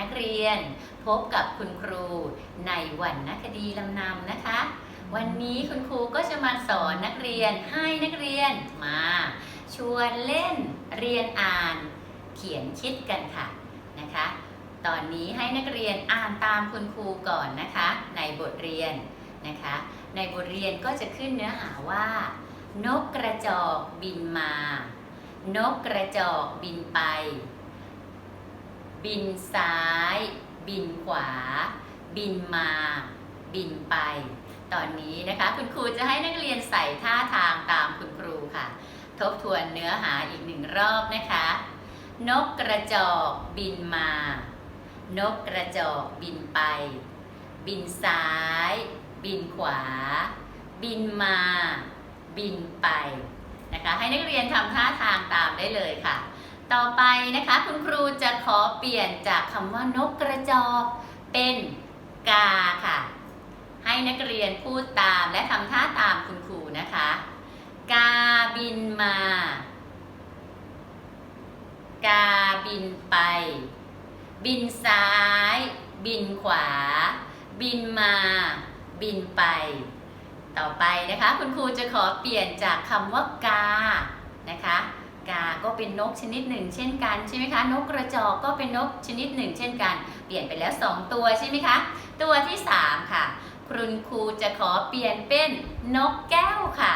นักเรียน พบกับคุณครูในวันนคดีลำนำนะคะ วันนี้คุณครูก็จะมาสอนนักเรียนให้นักเรียนมา ชวนเล่นเรียนอ่าน เขียนคิดกันค่ะนะคะ ตอนนี้ให้นักเรียนอ่านตามคุณครูก่อนนะคะ ในบทเรียนนะคะ ในบทเรียนก็จะขึ้นเนื้อหาว่า นกกระจอกบินมา นกกระจอกบินไป บินซ้าย บินขวา บินมา บินไป ตอนนี้นะคะคุณครูจะให้นักเรียนใส่ท่าทางตามคุณครูค่ะ ทบทวนเนื้อหาอีกหนึ่งรอบนะคะ นกกระจอกบินมา นกกระจอกบินไป บินซ้าย บินขวา บินมา บินไปนะคะ ให้นักเรียนทำท่าทางตามได้เลยค่ะ ต่อไปนะคะ คุณครูจะขอเปลี่ยนจากคำว่านกกระจอกเป็นกาค่ะ ให้นักเรียนพูดตามและทำท่าตามคุณครูนะคะ กาบินมา กาบินไป บินซ้าย บินขวา บินมา บินไป ต่อไปนะคะ คุณครูจะขอเปลี่ยนจากคำว่ากานะคะ กาก็เป็นนกชนิดหนึ่ง เช่นกันใช่ไหมคะ นกกระจอกก็เป็นนกชนิดหนึ่ง เช่นกัน เปลี่ยนไปแล้ว 2 ตัวใช่ไหมคะ ตัวที่ 3 ค่ะ คุณครูจะขอเปลี่ยนเป็นนกแก้วค่ะ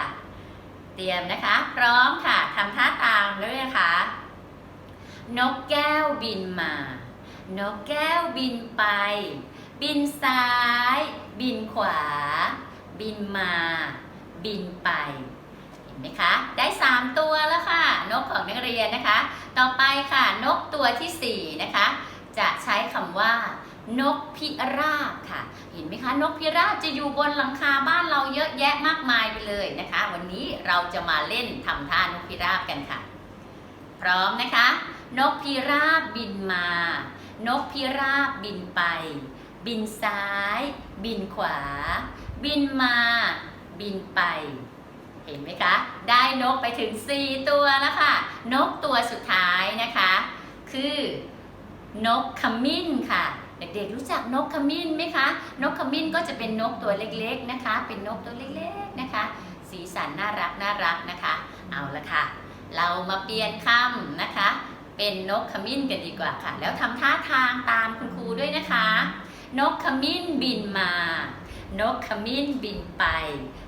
เตรียมนะคะ พร้อมค่ะทำท่าตามด้วยนะคะ นกแก้วบินมา นกแก้วบินไป บินซ้าย บินขวา บินมา บินไป นไหมคะ ได้ 3 ตัวแล้วค่ะ นกของนักเรียนนะคะ ต่อไปค่ะ นกตัวทีสี่ 4 นะคะ จะใช้คำว่า นกพิราบค่ะ เห็นไหมคะ นกพิราบจะอยู่บนหลังคาบ้านเราเยอะแยะมากมายไปเลยนะคะ วันนี้เราจะมาเล่นทำท่านกพิราบกันค่ะ พร้อมนะคะ นกพิราบบินมา นกพิราบบินไป บินซ้าย บินขวา บินมา บินไป เห็นไหมคะ ได้นกไปถึง 4 ตัวแล้วค่ะ นกตัวสุดท้ายนะคะ คือนกขมิ้นค่ะ เด็กๆรู้จักนกขมิ้นไหมคะ นกขมิ้นก็จะเป็นนกตัวเล็กๆนะคะ เป็นนกตัวเล็กๆนะคะ สีสันน่ารักน่ารักนะคะ เอาละค่ะ เรามาเปลี่ยนคำนะคะ เป็นนกขมิ้นกันดีกว่าค่ะ แล้วทำท่าทางตามคุณครูด้วยนะคะ นกขมิ้นบินมา นกขมิ้นบินไป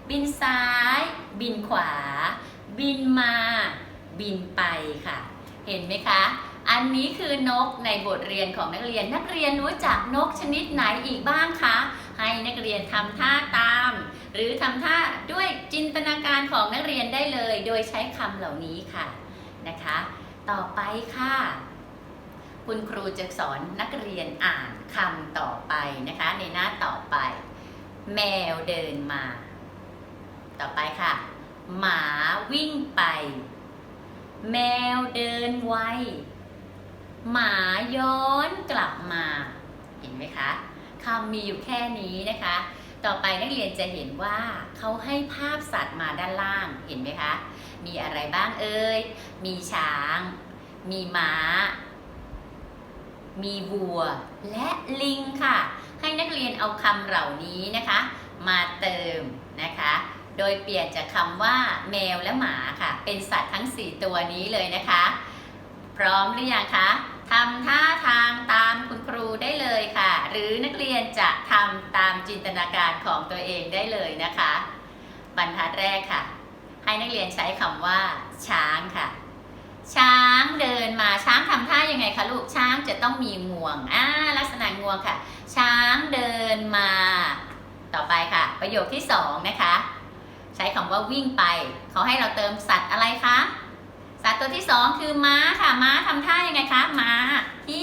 บินซ้าย บินขวา บินมา บินไปค่ะ เห็นไหมคะ อันนี้คือนกในบทเรียนของนักเรียน นักเรียนรู้จักนกชนิดไหนอีกบ้างคะ ให้นักเรียนทำท่าตาม หรือทำท่าด้วยจินตนาการของนักเรียนได้เลย โดยใช้คำเหล่านี้ค่ะนะคะ ต่อไปค่ะคุณครูจะสอนนักเรียนอ่านคำต่อไปนะคะ ในหน้าต่อไป แมวเดินมา ต่อไปค่ะ หมาวิ่งไป แมวเดินไว หมาย้อนกลับมา เห็นไหมคะคำมีอยู่แค่นี้นะคะ ต่อไปนักเรียนจะเห็นว่าเขาให้ภาพสัตว์มาด้านล่าง เห็นไหมคะ มีอะไรบ้างเอ่ย มีช้าง มีม้า มีวัว และลิงค่ะ ให้นักเรียนเอาคำเหล่านี้นะคะ มาเติมนะคะ โดยเปลี่ยนจากคำว่าแมวและหมาค่ะ เป็นสัตว์ทั้ง 4 ตัวนี้เลยนะคะ พร้อมหรือยังคะทำท่าทางตามคุณครูได้เลยค่ะ หรือนักเรียนจะทำตามจินตนาการของตัวเองได้เลยนะคะ บรรทัดแรกค่ะ ให้นักเรียนใช้คำว่า ช้างค่ะ ช้างเดินมาช้างทำท่ายังไงคะลูกช้างจะต้องมีงวงอ่าลักษณะงวงค่ะ ช้างเดินมา ต่อไปค่ะ ประโยคที่สองนะคะ ใช้คำว่าวิ่งไป เขาให้เราเติมสัตว์อะไรคะสัตว์ตัวที่สองคือม้าค่ะม้าทำท่ายังไงคะม้าฮี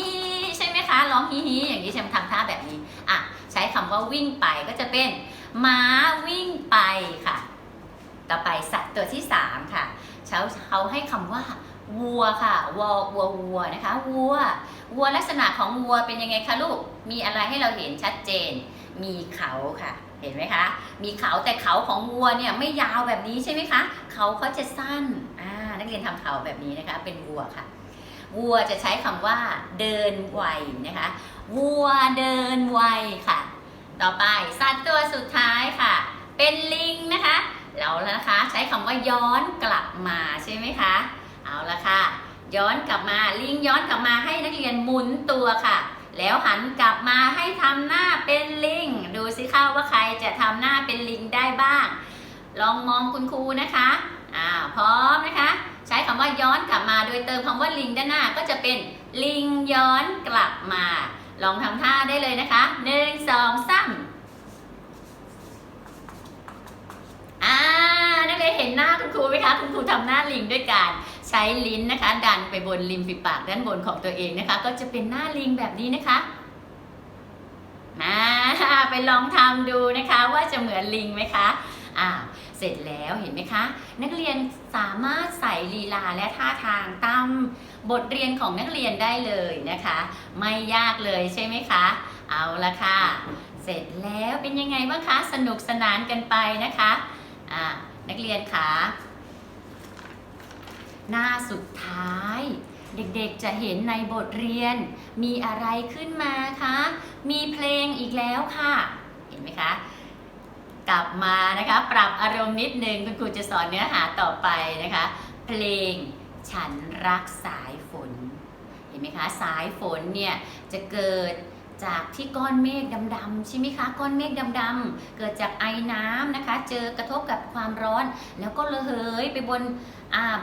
ใช่ไหมคะร้องฮีฮีอย่างนี้ใช่ไหมทำท่าแบบนี้อะใช้คำว่าวิ่งไปก็จะเป็นม้าวิ่งไปค่ะ ต่อไปสัตว์ตัวที่สามค่ะเขาเขาให้คำว่า วัวค่ะวัววัววัวนะคะวัววัวลักษณะของวัวเป็นยังไงคะลูก มีอะไรให้เราเห็นชัดเจน มีเขาค่ะ เห็นไหมคะ มีเขาแต่เขาของวัวเนี่ยไม่ยาวแบบนี้ใช่ไหมคะ เขาเขาจะสั้นอ่านักเรียนทำเขาแบบนี้นะคะ เป็นวัวค่ะ วัวจะใช้คำว่าเดินไวนะคะ วัวเดินไวค่ะ ต่อไปสัตว์ตัวสุดท้ายค่ะ เป็นลิงนะคะ แล้วนะคะใช้คำว่าย้อนกลับมาใช่ไหมคะ เอาละค่ะ ย้อนกลับมาลิงย้อนกลับมาให้นักเรียนหมุนตัวค่ะ แล้วหันกลับมาให้ทำหน้าเป็นลิง ดูสิคะว่าใครจะทำหน้าเป็นลิงได้บ้าง ลองมองคุณครูนะคะอ่าพร้อมนะคะ ใช้คำว่าย้อนกลับมาโดยเติมคำว่าลิงด้านหน้าก็จะเป็นลิงย้อนกลับมา ลองทำท่าได้เลยนะคะหนึ่งสองสามอ่านักเรียนเห็นหน้าคุณครูไหมคะ คุณครูทำหน้าลิงด้วยการ ใช้ลิ้นนะคะ ดันไปบนริมฝีปากด้านบนของตัวเองนะคะ ก็จะเป็นหน้าลิงแบบนี้นะคะมาไปลองทำดูนะคะว่าจะเหมือนลิงไหมคะอ่าเสร็จแล้วเห็นไหมคะ นักเรียนสามารถใส่ลีลาและท่าทางตามบทเรียนของนักเรียนได้เลยนะคะ ไม่ยากเลยใช่ไหมคะ เอาละค่ะ เสร็จแล้วเป็นยังไงบ้างคะ สนุกสนานกันไปนะคะอ่านักเรียนคะ หน้าสุดท้าย เด็กๆจะเห็นในบทเรียน มีอะไรขึ้นมาคะ มีเพลงอีกแล้วค่ะ เห็นไหมคะ กลับมานะคะ ปรับอารมณ์นิดนึงคุณครูจะสอนเนื้อหาต่อไปนะคะ เพลงฉันรักสายฝน เห็นไหมคะ สายฝนเนี่ยจะเกิด จากที่ก้อนเมฆดำๆใช่ไหมคะก้อนเมฆดำๆเกิดจากไอน้ำนะคะ เจอกระทบกับความร้อน แล้วก็ระเหยไปบน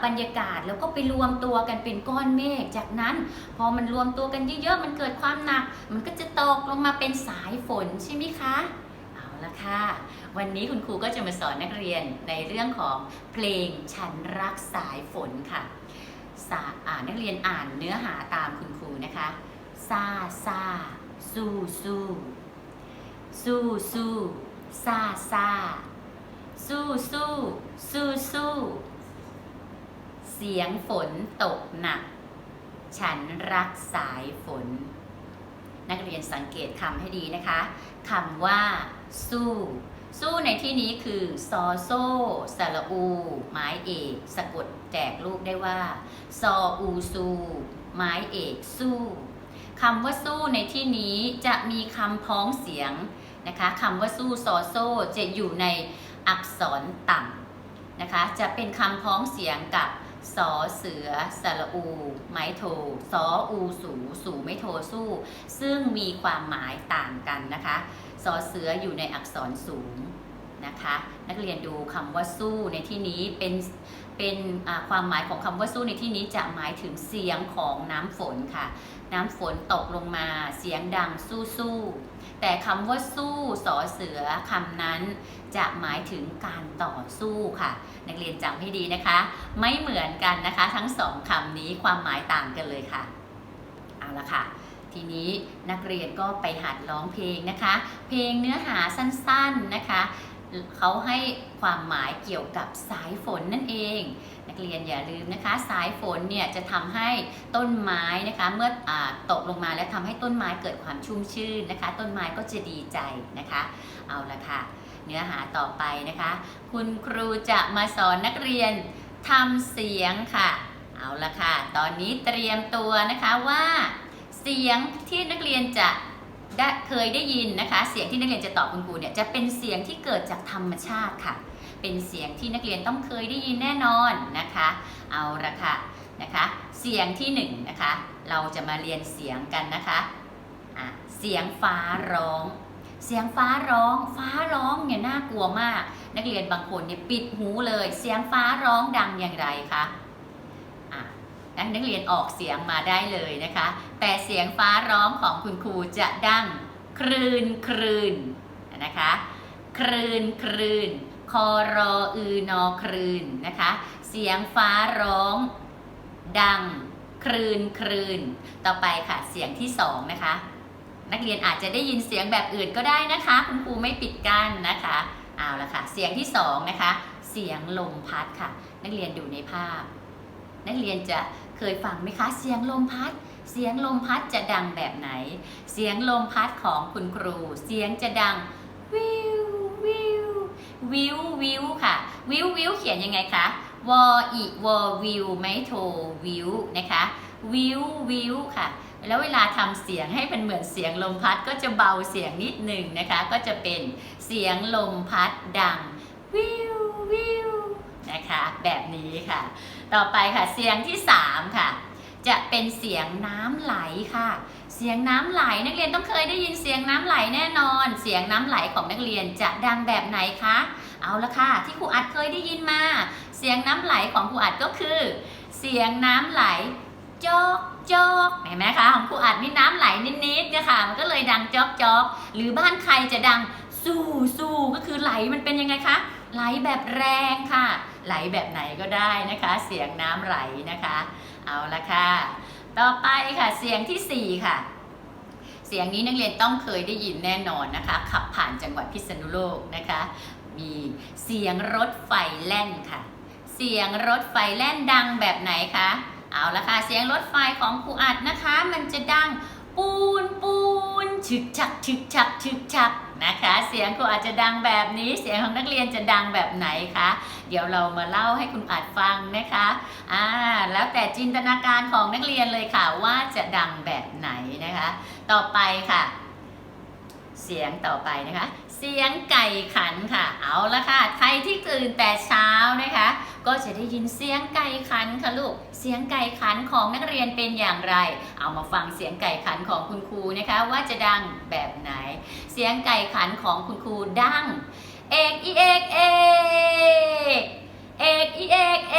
บรรยากาศแล้วก็ไปรวมตัวกันเป็นก้อนเมฆจากนั้น พอมันรวมตัวกันเยอะๆมันเกิดความหนัก มันก็จะตกลงมาเป็นสายฝนใช่ไหมคะเอาละค่ะ วันนี้คุณครูก็จะมาสอนนักเรียนในเรื่องของเพลงฉันรักสายฝนค่ะสานนักเรียนอ่านเนื้อหาตามคุณครูนะคะซาซา สู้สู้สู้สู้ซาซาสู้สู้สู้สู้เสียงฝนตกหนัก ฉันรักสายฝน นักเรียนสังเกตคำให้ดีนะคะคำว่า สู้ สู้ในที่นี้คือซอโซ่สระอู ไม้เอก สะกดแจกลูกได้ว่า ซออูซู ไม้เอกสู้ คำว่าสู้ในที่นี้จะมีคำพ้องเสียงนะคะคำว่าสู้ซอโซจะอยู่ในอักษรต่ำนะคะ จะเป็นคำพ้องเสียงกับสอเสือสระอู ไม้โทสออูสูสูไม่โทสู้ ซึ่งมีความหมายต่างกันนะคะสอเสืออยู่ในอักษรสูงนะคะ นักเรียนดูคำว่าสู้ในที่นี้เป็น เป็นความหมายของคำว่าสู้ในที่นี้จะหมายถึงเสียงของน้ำฝนค่ะ น้ำฝนตกลงมาเสียงดังสู้สู้แต่คำว่าสู้สอเสือคำนั้น จะหมายถึงการต่อสู้ค่ะ นักเรียนจำให้ดีนะคะ ไม่เหมือนกันนะคะ ทั้งสองคำนี้ความหมายต่างกันเลยค่ะเอาละค่ะ ทีนี้นักเรียนก็ไปหัดร้องเพลงนะคะ เพลงเนื้อหาสั้นๆนะคะ เขาให้ความหมายเกี่ยวกับสายฝนนั่นเอง นักเรียนอย่าลืมนะคะ สายฝนเนี่ยจะทำให้ต้นไม้นะคะเมื่ออตกลงมาแล้วทำให้ต้นไม้เกิดความชุ่มชื่นนะคะ ต้นไม้ก็จะดีใจนะคะ เอาละค่ะ เนื้อหาต่อไปนะคะ คุณครูจะมาสอนนักเรียนทำเสียงค่ะ เอาละค่ะ ตอนนี้เตรียมตัวนะคะว่า เสียงที่นักเรียนจะ ได้เคยได้ยินนะคะ เสียงที่นักเรียนจะตอบคุณครูเนี่ยจะเป็นเสียงที่เกิดจากธรรมชาติค่ะ เป็นเสียงที่นักเรียนต้องเคยได้ยินแน่นอนนะคะ เอาละค่ะนะคะ เสียงที่หนึ่งนะคะ เราจะมาเรียนเสียงกันนะคะะเสียงฟ้าร้อง เสียงฟ้าร้อง ฟ้าร้องเนี่ยน่ากลัวมาก นักเรียนบางคนเนี่ยปิดหูเลย เสียงฟ้าร้องดังอย่างไรคะ นักเรียนออกเสียงมาได้เลยนะคะ แต่เสียงฟ้าร้องของคุณครูจะดังครืนครืนนะคะครืนครืนคอรออือนอครืนนะคะ เสียงฟ้าร้องดังครืนครืนต่อไปค่ะเสียงที่สองนะคะ นักเรียนอาจจะได้ยินเสียงแบบอื่นก็ได้นะคะ คุณครูไม่ปิดกั้นนะคะเอาละค่ะ เสียงที่สองนะคะ เสียงลมพัดค่ะ นักเรียนดูในภาพ นักเรียนจะเคยฟังไหมคะ เสียงลมพัด เสียงลมพัดจะดังแบบไหน เสียงลมพัดของคุณครู เสียงจะดังวิววิววิววิวค่ะ วิววิวเขียนยังไงคะวออีวอวิวไม่โทวิวนะคะวิววิวค่ะ แล้วเวลาทำเสียงให้เป็นเหมือนเสียงลมพัดก็จะเบาเสียงนิดหนึ่งนะคะ ก็จะเป็นเสียงลมพัดดังวิววิวนะคะ แบบนี้ค่ะ ต่อไปค่ะเสียงที่สามค่ะ จะเป็นเสียงน้ำไหลค่ะ เสียงน้ำไหลนักเรียนต้องเคยได้ยินเสียงน้ำไหลแน่นอน เสียงน้ำไหลของนักเรียนจะดังแบบไหนคะเอาละค่ะ ที่ครูอัดเคยได้ยินมา เสียงน้ำไหลของครูอัดก็คือ เสียงน้ำไหลจอกจอกเห็นไหมคะของครูอัดนี่น้ำไหลนิดๆนะคะมันก็เลยดังจอกจอกหรือบ้านใครจะดังสู้สู้ก็คือไหลมันเป็นยังไงคะไหลแบบแรงค่ะ ไหลแบบไหนก็ได้นะคะ เสียงน้ำไหลนะคะ เอาละค่ะ ต่อไปค่ะเสียงที่สี่ค่ะ เสียงนี้นักเรียนต้องเคยได้ยินแน่นอนนะคะ ขับผ่านจังหวัดพิษณุโลกนะคะ มีเสียงรถไฟแล่นค่ะ เสียงรถไฟแล่นดังแบบไหนคะเอาละค่ะเสียงรถไฟของครูอัดนะคะ มันจะดังปูนปูน ฉึกฉักฉึกฉักฉึกฉักนะคะ เสียงครูอาจจะดังแบบนี้ เสียงของนักเรียนจะดังแบบไหนคะ เดี๋ยวเรามาเล่าให้คุณอัดฟังนะคะอ่าแล้วแต่จินตนาการของนักเรียนเลยค่ะว่าจะดังแบบไหนนะคะ ต่อไปค่ะ เสียงต่อไปนะคะ เสียงไก่ขันค่ะ เอาละค่ะ ใครที่ตื่นแต่เช้านะคะ ก็จะได้ยินเสียงไก่ขันค่ะลูก เสียงไก่ขันของนักเรียนเป็นอย่างไร เอามาฟังเสียงไก่ขันของคุณครูนะคะว่าจะดังแบบไหน เสียงไก่ขันของคุณครูดัง เอกอีเอกเอกเอกอีเอกเอ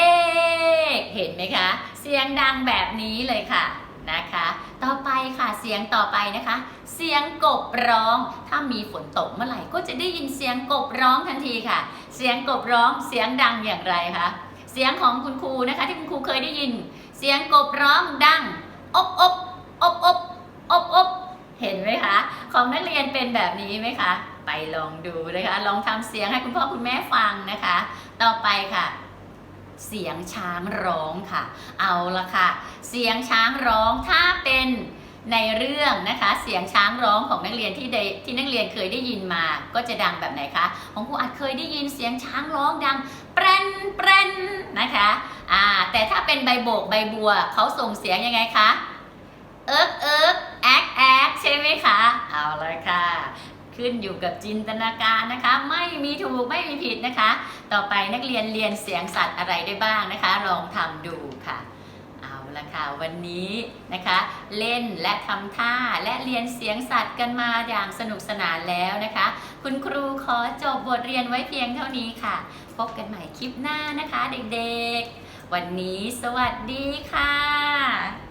กเห็นไหมคะ เสียงดังแบบนี้เลยค่ะนะคะ ต่อไปค่ะเสียงต่อไปนะคะ เสียงกบร้อง ถ้ามีฝนตกเมื่อไหร่ก็จะได้ยินเสียงกบร้องทันทีค่ะ เสียงกบร้องเสียงดังอย่างไรคะ เสียงของคุณครูนะคะ ที่คุณครูเคยได้ยิน เสียงกบร้องดังอบอบอบอบอบอบเห็นไหมคะ ของนักเรียนเป็นแบบนี้ไหมคะ ไปลองดูนะคะ ลองทำเสียงให้คุณพ่อคุณแม่ฟังนะคะ ต่อไปค่ะ เสียงช้างร้องค่ะ เอาละค่ะ เสียงช้างร้องถ้าเป็น ในเรื่องนะคะเสียงช้างร้องของนักเรียนที่ได้ที่นักเรียนเคยได้ยินมา ก็จะดังแบบไหนคะ ของครูอาจเคยได้ยินเสียงช้างร้องดังเปรนเปรนนะคะอ่าแต่ถ้าเป็นใบโบกใบบัวเขาส่งเสียงยังไงคะเอิ๊กเอิ๊กแอ๊กแอ๊กใช่ไหมคะเอาเลยค่ะ ขึ้นอยู่กับจินตนาการนะคะ ไม่มีถูกไม่มีผิดนะคะ ต่อไปนักเรียนเรียนเสียงสัตว์อะไรได้บ้างนะคะ ลองทำดูค่ะ ละค่ะวันนี้นะคะ เล่นและทำท่าและเรียนเสียงสัตว์กันมาอย่างสนุกสนานแล้วนะคะ คุณครูขอจบบทเรียนไว้เพียงเท่านี้ค่ะ พบกันใหม่คลิปหน้านะคะ เด็กๆ วันนี้สวัสดีค่ะ